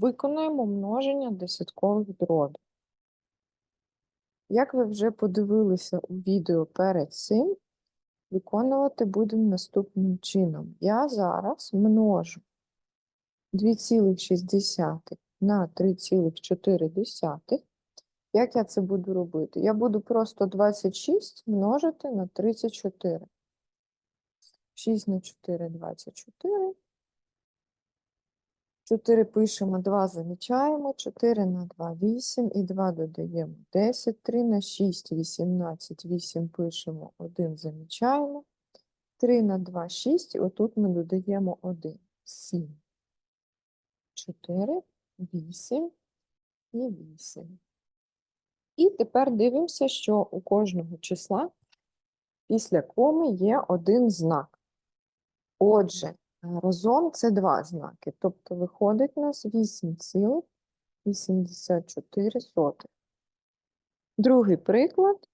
Виконуємо множення десяткових дробів. Як ви вже подивилися у відео перед цим, виконувати будемо наступним чином. Я зараз множу 2,6 на 3,4. Як я це буду робити? Я буду просто 26 множити на 34. 6 на 4 – 24. 4 пишемо, 2 замічаємо, 4 на 2 – 8, і 2 додаємо 10, 3 на 6 – 18, 8 пишемо, 1 замічаємо, 3 на 2 – 6, і отут ми додаємо 1, 7, 4, 8 і 8. І тепер дивимося, що у кожного числа після коми є один знак. Отже, разом це два знаки, тобто виходить у нас 8,84. Другий приклад.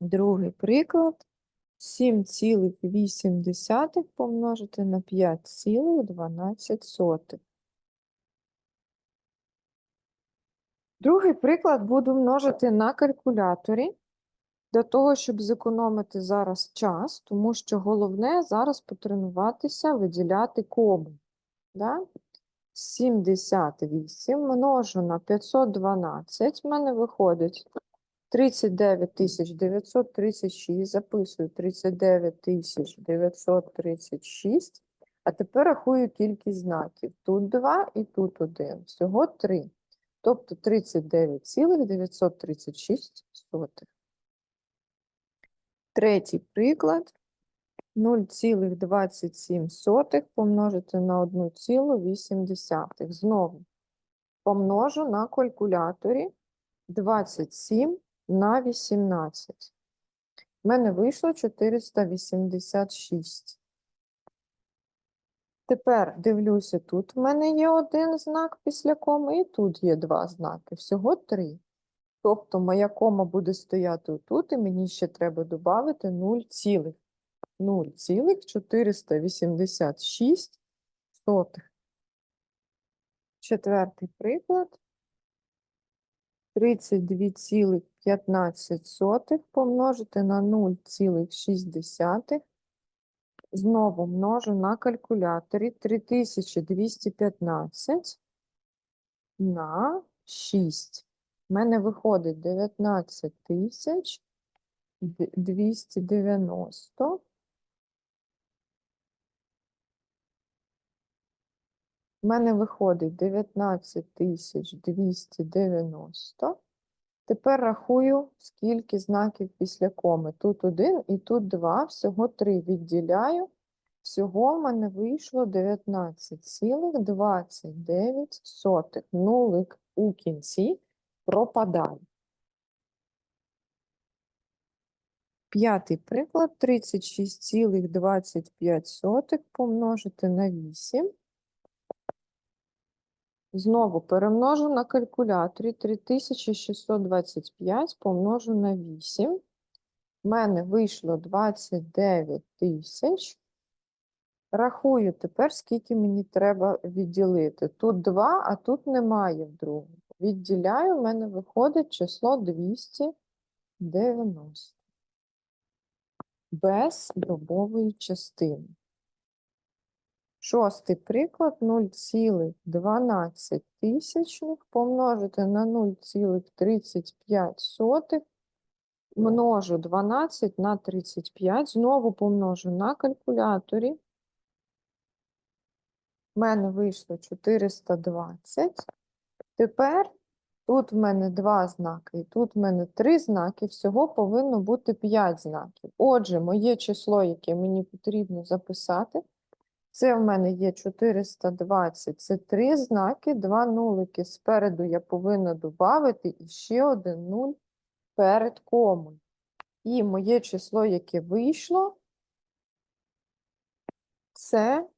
Другий приклад. 7,8 помножити на 5,12. Другий приклад буду множити на калькуляторі для того, щоб зекономити зараз час, тому що головне зараз потренуватися виділяти кому. Да? 78 множу на 512, в мене виходить 39 936, записую 39 936, а тепер рахую кількість знаків. Тут 2 і тут 1, всього 3, тобто 39,936. Третій приклад. 0,27 помножити на 1,8. Знову помножу на калькуляторі 27 на 18. У мене вийшло 486. Тепер дивлюся, тут в мене є один знак після коми, і тут є два знаки. Всього три. Тобто моя кома буде стояти тут, і мені ще треба додати 0,486. Четвертий приклад. 32,15 помножити на 0,6. Знову множу на калькуляторі 3215 на 6. У мене виходить 19 тисяч 290. У мене виходить 19 тисяч 290. Тепер рахую, скільки знаків після коми. Тут один і тут два, всього три відділяю. Всього в мене вийшло 19,29. Нулик у кінці пропадає. П'ятий приклад 36,25 помножити на 8. Знову перемножу на калькуляторі 3625 помножу на 8. У мене вийшло 29 тисяч. Рахую тепер, скільки мені треба відділити. Тут 2, а тут немає в другому. Відділяю, в мене виходить число 290. Без дробової частини. Шостий приклад 0,12 тисячних помножити на 0,35 множу 12 на 35, знову помножу на калькуляторі. У мене вийшло 420. Тепер тут в мене два знаки, і тут в мене три знаки, всього повинно бути 5 знаків. Отже, моє число, яке мені потрібно записати, це в мене є 420, це три знаки, два нулики спереду я повинна додати і ще один нуль перед комою. І моє число, яке вийшло, це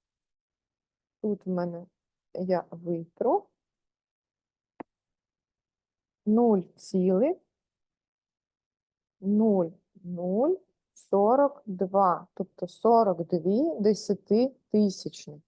тут в мене я витру 0 цілих 0, 0, 42, тобто 42 десятитисячних.